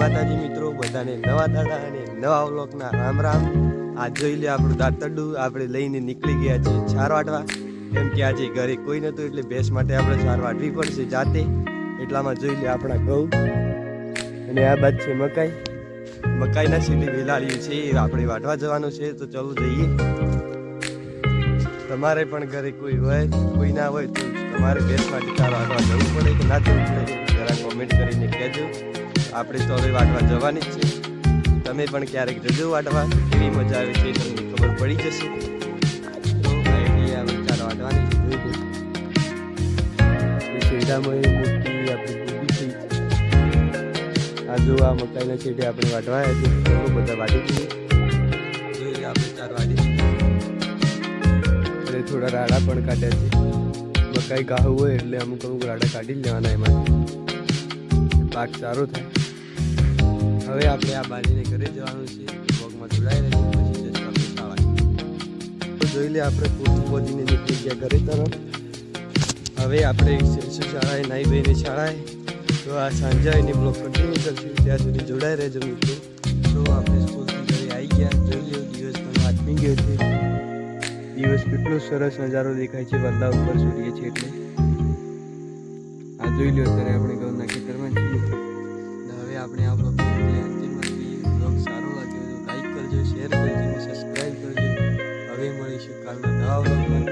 માતાજી મિત્રો, બધાને નવા દાડા અને નવા વ્લોગના રામ રામ. આજ જોઈ લે આપણું દાંતરડું. આપણે લઈને નીકળી ગયા છીએ છાર વાટવા કેમ કે આજે ઘરે કોઈ નહોતું એટલે ભેંસ માટે આપણે છાર વાટવી પડશે જાતે. એટલામાં જોઈ લે આપણા ઘઉં. અને આ બાદ છે મકાઈ. મકાઈના સીધી વેલાળીઓ છે આપણે વાટવા જવાનું છે. તો ચલો જઈએ. તમારે પણ ઘરે કોઈ હોય, કોઈ ના હોય તો તમારે ભેંસ માટે ચાર વાટવા જવું પડે કે ના જવું પડે જરા કોમેન્ટ કરીને કહેજો. આપણે તો હવે વાટવા જવાની છે. તમે પણ ક્યારેક જજો વાટવા કેવી મજા આવે છે તમને ખબર પડી જશે. તો આઈડિયા વિચાર ચાર વાટવાની છે. જોઈ એ શેરડામાં મોટી આપણી થઈ આ જો આ મકાઈના છેડે આપણે વાટવા આવ્યા છે બધા વાટી દઈએ જોઈએ આપણે ચાર વાટી થોડા રાડા પણ કાઢ્યા છે. મકાઈ ગાહું હોય એટલે અમુક અમુક રાડા કાઢી જ લેવાના એમાંથી. પાક સારો થાય. હવે આપણે આ બાજીને ઘરે જવાનું છે. વોકમાં જોડાઈ રહેશે પછી જશું જોઈ લે આપણે પહોંચી પહોંચીને નીકળી ગયા ઘરે તરફ હવે આપણે શિશુ શાળાએ નાઈ બહીને શાળાએ. તો આ સાંજે એની બ્લોક કન્ટિન્યુ કરશું. ત્યાં સુધી જોડાઈ રહેજો મિત્રો. તો આપણે સ્કૂલથી ઘરે આવી ગયા. જોઈ લો દિવસ પણ આથમી ગયો છે. દિવસ કેટલો સરસ નજારો દેખાય છે વરદા ઉપર સૂર્ય છે એટલે. આ જોઈ લો અત્યારે આપણે ઘઉંના ખેતરમાં છીએ. હવે આપણે આ બ્લોગ બ્લોગ સારો લાગ્યો તો લાઈક કરજો શેર કરજો સબસ્ક્રાઈબ કરજો. હવે મળીશું કાલના નવા બ્લોગમાં